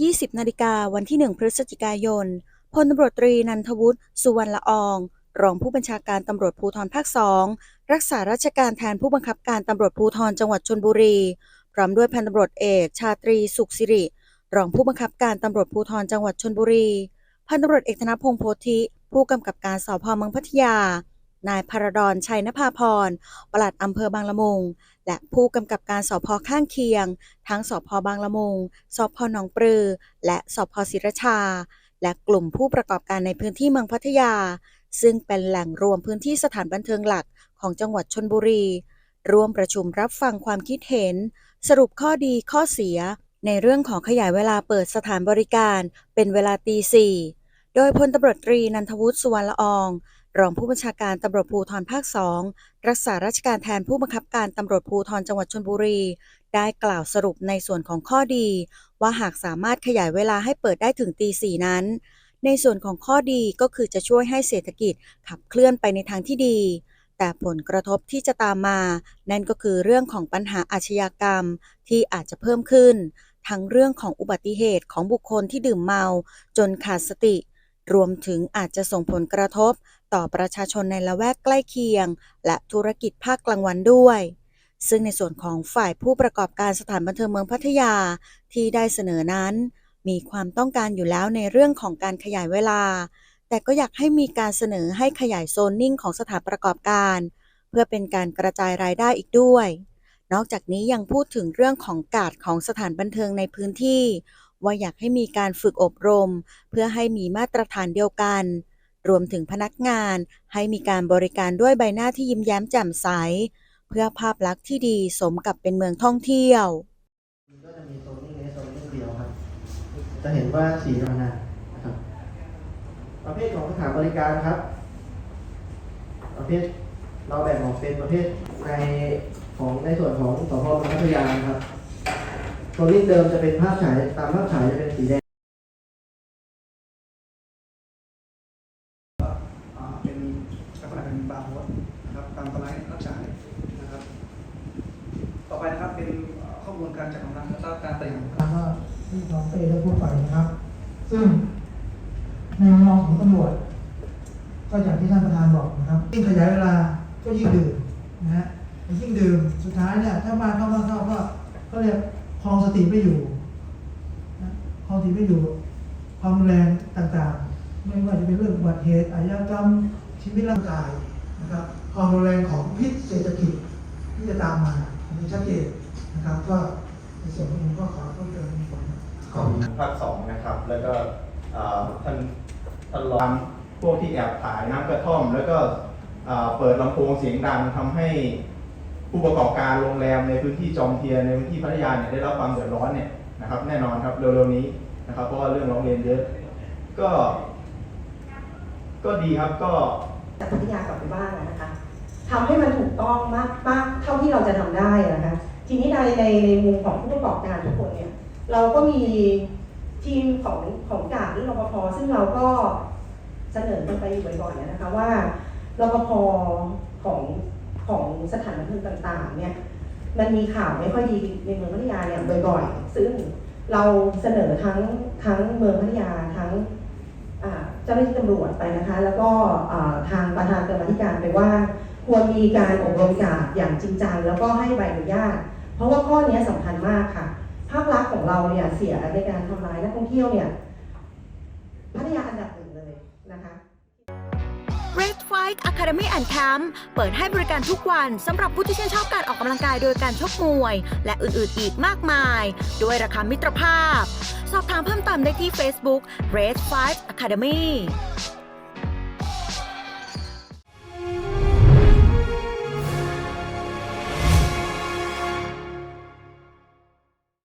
20 นาฬิกาวันที่ 1 พฤศจิกายน พลตำรวจตรีนันทวุฒิ สุวรรณละออง รองผู้บัญชาการตำรวจภูธรภาค2รักษาราชการแทนผู้บังคับการตำรวจภูธรจังหวัดชลบุรี พร้อมด้วยพันตำรวจเอก ชาตรีสุขสิริ รองผู้บังคับการตำรวจภูธรจังหวัดชลบุรี พันตำรวจเอกธนพงษ์โพธิ ผู้กำกับการสพเมืองพัทยา นายพารดอนชัยนภาพรปลัดอำเภอบางละมุง และผู้กำกับการสพข้างเคียง ทั้งสพบางละมุงสพหนองปลือ และสพศิรชา และกลุ่มผู้ประกอบการในพื้นที่เมืองพัทยา ซึ่งเป็นแหล่งรวมพื้นที่สถานบันเทิงหลักของจังหวัดชนบุรี ร่วมประชุมรับฟังความคิดเห็น สรุปข้อดีข้อเสีย ในเรื่องของขยายเวลาเปิดสถานบริการ เป็นเวลาตีสี่ โดยพลตำรวจตรีนันทวุฒิสุวรรณละออง รองผู้บัญชาการตำรวจภูธรภาค2รักษาราชการแทนผู้บังคับการตำรวจภูธรจังหวัดชลบุรี ได้กล่าวสรุปในส่วนของข้อดี ว่าหากสามารถขยายเวลาให้เปิดได้ถึงตีสี่นั้น ในส่วนของข้อดีก็คือจะช่วยให้เศรษฐกิจขับเคลื่อนไปในทางที่ดีแต่ผลกระทบที่จะตามมา นั่นก็คือเรื่องของปัญหาอาชญากรรมที่อาจจะเพิ่มขึ้น ทั้งเรื่องของอุบัติเหตุของบุคคลที่ดื่มเมา จนขาดสติ รวมถึงอาจจะส่งผลกระทบต่อประชาชนในละแวกใกล้เคียง และธุรกิจภาคกลางวันด้วย ซึ่งในส่วนของฝ่ายผู้ประกอบการสถานบันเทิงเมืองพัทยาที่ได้เสนอนั้น มีความต้องการอยู่แล้วในเรื่องของการขยายเวลา แต่ก็อยากให้มีการเสนอให้ขยายโซนนิ่งของสถานประกอบการ เพื่อเป็นการกระจายรายได้อีกด้วยนอกจากนี้ยังพูดถึงเรื่องของกาดของสถานบันเทิงในพื้นที่ ว่าอยากให้มีการฝึกอบรม เพื่อให้มีมาตรฐานเดียวกัน รวมถึงพนักงานให้มีการบริการด้วยใบหน้าที่ยิ้มแย้มแจ่มใส เพื่อภาพลักษณ์ที่ดีสมกับเป็นเมืองท่องเที่ยว ก็จะมีโซนนิ่งและโซนนิ่งเดียวครับ จะเห็นว่าสีธรรมดานะครับประเภทของสถานบริการครับ ประเภทเราแบ่งออกเป็นประเภทในของในส่วนของสพพัทยาครับ โซนนิ่งเดิมจะเป็นภาพฉายตามภาพฉายจะเป็นสีแดงอ่าเป็นลักษณะเป็นบาร์โฮสนะครับตามสไลด์รับฉายนะครับ ต่อไปนะครับเป็นข้อมูลการจัดกำลังและก็การเตรียมแล้วก็ที่น้องเต้ได้พูดไปนะครับ ซึ่งในมุมมองของตำรวจ ก็อย่างที่ท่านประธานบอกนะครับยิ่งขยายเวลาก็ยิ่งดื่มนะฮะยิ่งดื่มสุดท้ายเนี่ยถ้ามาเข้ามาเข้าก็ก็เรียก คลองสติไม่อยู่คลองสติไม่อยู่ ความรุนแรงต่างๆ ไม่ว่าจะเป็นเรื่องอุบัติเหตุอาชญากรรมชีวิตร่างกายนะครับความรุนแรงของพิษเศรษฐกิจที่จะตามมาอันนี้ชัดเจนนะครับก็ในส่วนของผมก็ขอเพิ่มเติมในส่วนของภาคสองนะครับ แล้วก็ท่านท่านรองพวกที่แอบถ่ายน้ำกระท่อม แล้วก็เปิดลำโพงเสียงดังทำให้ ผู้ประกอบการโรงแรมในพื้นที่จอมเทียนในพื้นที่พัทยาเนี่ยได้รับความเดือดร้อนเนี่ยนะครับ แน่นอนครับเร็วๆนี้นะครับ เพราะว่าเรื่องร้องเรียนเยอะ ก็ ก็ดีครับก็จากพัทยากลับไปบ้านะนะคะทำให้มันถูกต้องมากมากเท่าที่เราจะทำได้นะคะทีนี้ในในในมุมของผู้ประกอบการทุกคนเนี่ยเราก็มีทีมของของกาดหรือรปภซึ่งเราก็เสนอกันไปอยู่บ่อยๆนะคะว่ารปภของ ของสถานบันเทิงต่างๆเนี่ยมันมีข่าวไม่ค่อยดีในเมืองพัทยาเนี่ยบ่อยๆ ซึ่งเราเสนอทั้งทั้งเมืองพัทยาทั้งเจ้าหน้าที่ตำรวจไปนะคะ แล้วก็ทางประธานกรรมาธิการไปว่า ควรมีการอบรมกาดอย่างจริงจังแล้วก็ให้ใบอนุญาต เพราะว่าข้อนี้สำคัญมากค่ะ ภาพลักษณ์ของเราเนี่ยเสียในการทำร้ายนักท่องเที่ยวเนี่ยพัทยาอันดับหนึ่งเลยนะคะ Fight Academy and Camp เปิดให้บริการทุกวันสำหรับผู้ที่ชื่นชอบการออกกำลังกายโดยการชกมวย และอื่นๆอีกมากมาย ด้วยราคามิตรภาพ สอบถามเพิ่มเติมได้ที่ Facebook Red Fight Academy